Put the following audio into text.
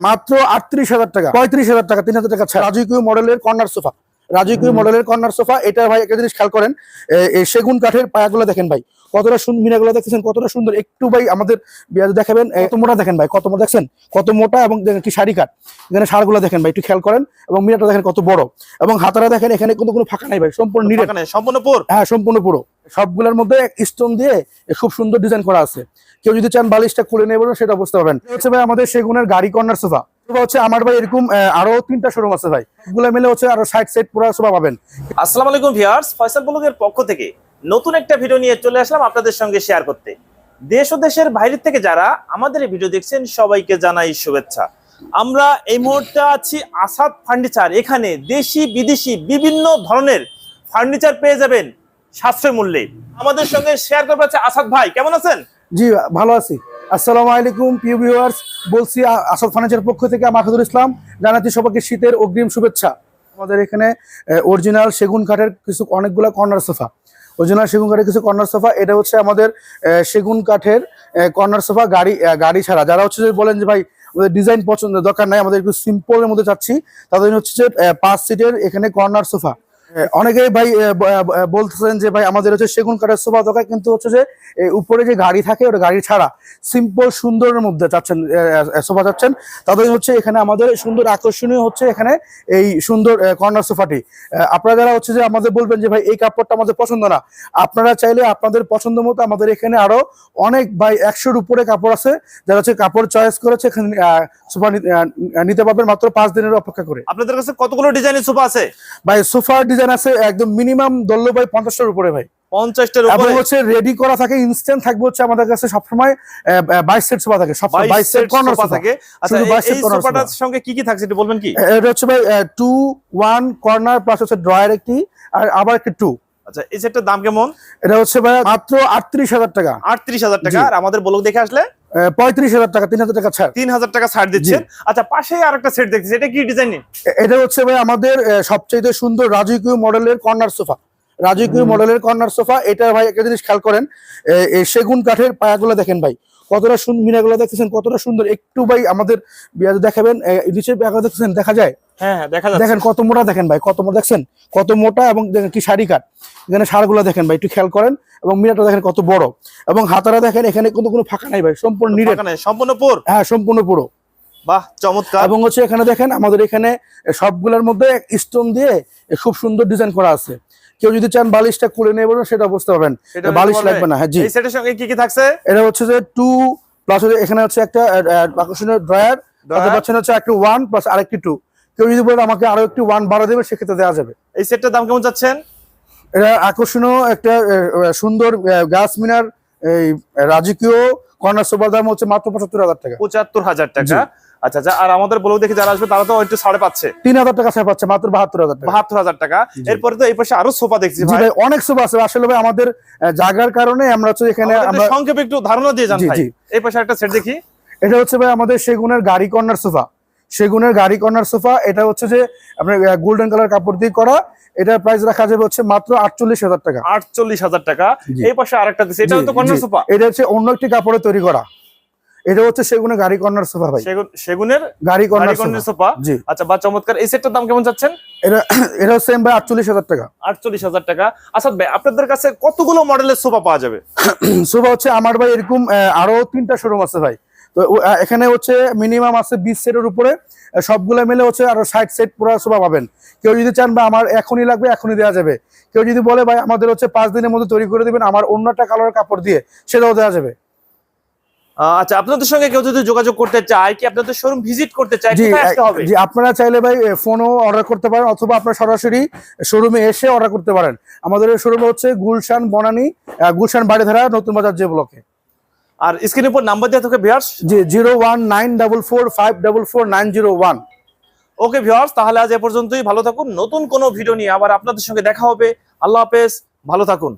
মাত্র আটত্রিশ হাজার টাকা পঁয়ত্রিশ হাজার টাকা তিন হাজার টাকা ছাড়। রাজকীয় মডেলের কর্নার সোফা রাজকীয় মডেলের কর্নার সোফা এটা ভাই একটা জিনিস খেয়াল করেন সেগুন কাঠের পায়াগুলো দেখেন ভাই। কতটা সুন্দর মিনাগুলো দেখতেছেন কতটা সুন্দর। একটু ভাই আমাদের বিয়াতে দেখাবেন কত মোটা দেখেন ভাই কত মোটা দেখছেন? কত মোটা এবং দেখেন কি শাড়ি কাঠ। এখানে সারগুলো দেখেন ভাই একটু খেয়াল করেন। এবং মিনাটা দেখেন কত বড়। এবং হাতারা দেখেন এখানে কিন্তু কোনো ফাঁকা নাই ভাই সম্পূর্ণ এখানে সম্পূর্ণ পুর। হ্যাঁ সম্পূর্ণ পুরো। সবগুলোর মধ্যে স্টোন দিয়ে খুব সুন্দর ডিজাইন করা আছে। কেউ যদি চান বালিশটা খুলে নেবেন, সেটা বুঝতে পারবেন। হচ্ছে ভাই আমাদের সেগুনের গাড়ি কর্নার সোফা। হচ্ছে আমার ভাই এরকম আরও তিনটা শোরুম আছে ভাই। গুলো মিলে হচ্ছে আরও সাইড সেট পুরো সোফা পাবেন। আসসালামু আলাইকুম ভিউয়ার্স, ফয়সাল ব্লগের পক্ষ থেকে নতুন একটা ভিডিও নিয়ে চলে আসলাম আপনাদের সঙ্গে শেয়ার করতে। দেশ ও দেশের বাইরের থেকে যারা আমাদের এই ভিডিও দেখছেন, সবাইকে জানাই শুভেচ্ছা। আমরা এই মুহূর্তে আছি আসাদ ফার্নিচার। এখানে দেশি, বিদেশি, বিভিন্ন ধরনের ফার্নিচার পেয়ে যাবেন। সাশ্রয় মূল্যে। আমাদের সঙ্গে শেয়ার করবে হচ্ছে আসাদ ভাই। কেমন আছেন? জি, ভালো আছি। আসসালামু আলাইকুম, প্রিয় ভিউয়ার্স বলছি আসাদ ফার্নিচার পক্ষ থেকে মাহমুদুল ইসলাম। জানাচ্ছি সবাইকে শীতের অগ্রিম শুভেচ্ছা। আমাদের এখানে অরিজিনাল সেগুন কাঠের কিছু অনেকগুলো কর্নার সোফা অরিজিনাল সেগুন কাঠের কিছু কর্নার সোফা এটা হচ্ছে আমাদের সেগুন কাঠের কর্নার সোফা গাড়ি গাড়ি ছাড়া। যারা হচ্ছে যে বলেন যে, ভাই, আমাদের ডিজাইন পছন্দ দরকার নাই, আমাদের একটু সিম্পলের মধ্যে চাচ্ছি তাদের হচ্ছে যে পাঁচ সিটের এখানে কর্নার সোফা অনেকেই ভাই বলতেছেন যে ভাই আমাদের হচ্ছে সেগুন কাঠের সোফা দরকার কিন্তু হচ্ছে যে উপরে যে গাড়ি থাকে ওটা গাড়ি ছাড়া সিম্পল সুন্দরের মধ্যে চাচ্ছেন সোফা চাচ্ছেন তাদের হচ্ছে এখানে আমাদের সুন্দর আকর্ষণীয় হচ্ছে এখানে এই সুন্দর কর্নার সোফাটি। আপনারা যারা হচ্ছে যে আমাদের বলবেন যে ভাই এই কাপড়টা আমাদের পছন্দ না আপনারা চাইলে আপনাদের পছন্দ মতো আমাদের এখানে আরও অনেক ভাই একশোর উপরে কাপড় আছে যারা হচ্ছে কাপড় চয়েস করেছে এখানে সোফা নিতে পারবেন মাত্র পাঁচ দিনের অপেক্ষা করে। আপনাদের কাছে কতগুলো ডিজাইনের সোফা আছে? ভাই সোফার ডিজাইন আছে একদম মিনিমাম দল্ল ভাই পঞ্চাশটার উপরে ভাই। পঞ্চাশটার উপরে। হচ্ছে রেডি করা থাকে ইনস্ট্যান্ট থাকবে হচ্ছে আমাদের কাছে সবসময় বাইশ সেট সোফা থাকে সব বাইশ সেট কর্নার সোফা থাকে। আচ্ছা এই- 22 set এই corner সোফাটার সঙ্গে কি কি থাকছে একটু বলবেন কি? এটা হচ্ছে ভাই টু ওয়ান কর্নার প্লাস হচ্ছে ড্রয়ার একটি আর আবার একটি টু আচ্ছা এই সেটটার দাম কেমন? এটা হচ্ছে ভাই মাত্র আটত্রিশ হাজার টাকা। আটত্রিশ হাজার টাকা। আর আমাদের ব্লগ দেখে আসলে পঁয়ত্রিশ হাজার টাকা তিন হাজার টাকা ছাড়। তিন হাজার টাকা ছাড় দিচ্ছেন। আচ্ছা পাশে আর একটা সেট এটা কি ডিজাইন এটা হচ্ছে ভাই আমাদের সবচেয়ে সুন্দর রাজকীয় মডেলের কর্নার সোফা। রাজকীয় মডেলের কর্নার সোফা এটা ভাই একটা জিনিস খেয়াল করেন সেগুন কাঠের পায়াগুলো দেখেন ভাই। কতটা সুন্দর মিনাগুলো দেখতেছেন কতটা সুন্দর। একটু ভাই আমাদের দেখাবেন পায়াগুলো দেখতেছেন দেখা যায়? হ্যাঁ হ্যাঁ দেখা যাচ্ছে। দেখেন কত মোটা দেখেন ভাই কত মোটা দেখছেন? কত মোটা এবং দেখেন কি শাড়ি কাঠ। এখানে সারগুলো দেখেন ভাই একটু খেয়াল করেন। এবং মিনাটা দেখেন কত বড়। এবং হাতারা দেখেন এখানে কিন্তু কোনো ফাঁকা নাই ভাই সম্পূর্ণ নেই, সম্পূর্ণ পুর? হ্যাঁ সম্পূর্ণ পুরো। বাহ চমৎকার। এবং হচ্ছে এখানে দেখেন আমাদের এখানে সবগুলোর মধ্যে স্টোন দিয়ে খুব সুন্দর ডিজাইন করা আছে। কেউ যদি চান বালিশটা খুলে নেবেন সেটা বুঝতে পারবেন। বালিশ লাগবে না হ্যাঁ জি। এই সেটের সঙ্গে কি কি থাকছে? এটা হচ্ছে যে টু প্লাস এখানে হচ্ছে একটা আকর্ষণীয় ড্রয়ার পাচ্ছেন হচ্ছে একটা ওয়ান প্লাস আরেকটি টু কেউ যদি বলেন আমাকে আরও একটি ওয়ান বাড়া দেবে সেক্ষেত্রে দেওয়া যাবে। এই সেটটার দাম কেমন চাচ্ছেন? এটা আকর্ষণীয় একটা সুন্দর গাছ মিনার এই রাজকীয় কর্নার সোফার দাম হচ্ছে মাত্র পঁচাত্তর হাজার টাকা। পঁচাত্তর হাজার টাকা। আচ্ছা আচ্ছা আর আমাদের ব্লগ দেখে যারা আসবে তারা তো একটু ছাড়ে পাচ্ছে। তিন হাজার টাকা ছাড় পাচ্ছে মাত্র বাহাত্তর হাজার টাকা। বাহাত্তর হাজার টাকা। এরপরে তো এই পাশে আরও সোফা দেখছি ভাই। অনেক সোফা আছে। আসলে ভাই আমাদের জায়গার কারণে আমরা হচ্ছে এখানে আমরা সংক্ষেপে একটু ধারণা দিয়ে যান জি, ভাই। জি। এই পাশে একটা সেট দেখি। এটা হচ্ছে ভাই আমাদের সেগুনের গাড়ি কর্নার সোফা সেগুনের গাড়ি কর্নার সোফা এটা হচ্ছে যে আপনার গোল্ডেন কালার কাপড় দিয়ে করা। এটার প্রাইস রাখা যাবে হচ্ছে মাত্র আটচল্লিশ হাজার টাকা। আটচল্লিশ হাজার টাকা। এই পাশে আরেকটা দিচ্ছে জি, তো কর্নার সোফা? এটা হচ্ছে অন্য একটি কাপড়ে তৈরি করা। এটা হচ্ছে সেগুনের গাড়ি কর্নার সোফা ভাই। সেগুনের গাড়ি কর্নার সোফা। জি। আচ্ছা বা চমৎকার। এই সেটটার দাম কেমন চাচ্ছেন এটা এটা সেম ভাই আটচল্লিশ হাজার টাকা। আটচল্লিশ হাজার টাকা। আচ্ছা ভাই আপনাদের কাছে কতগুলো মডেলের সোফা পাওয়া যাবে? সোফা হচ্ছে আমার ভাই এরকম আরও তিনটা শোরুম আছে ভাই। তো এখানে হচ্ছে মিনিমাম আছে বিশ সেটের উপরে। সবগুলো মিলে হচ্ছে আরও ষাট সেট পুরো সোফা পাবেন। কেউ যদি চান বা আমার এখনই লাগবে এখনই দেওয়া যাবে। কেউ যদি বলে ভাই আমাদের হচ্ছে পাঁচ দিনের মধ্যে তৈরি করে দিবেন আমার অন্য একটা কালার কাপড় দিয়ে সেটাও দেওয়া যাবে। আচ্ছা আপনাদের সঙ্গে কেউ যদি যোগাযোগ করতে চায় কি আপনাদের শোরুম ভিজিট করতে চায় জি আপনারা চাইলে ভাই ফোনও অর্ডার করতে পারেন অথবা আপনারা সরাসরি শোরুমে এসে অর্ডার করতে পারেন। আমাদের শোরুমে হচ্ছে গুলশান বনানী গুলশান বাড়িধারা নতুন বাজার যে ব্লকে। আর স্ক্রিনের উপর নাম্বার দেওয়া থাকে ভিউয়ার্স জি zero one nine double four five double four nine zero one okay viewers তাহলে আজ এ পর্যন্তই। ভালো থাকুন। নতুন কোনো ভিডিও নিয়ে আবার আপনাদের সঙ্গে দেখা হবে। আল্লাহ হাফেজ। ভালো থাকুন।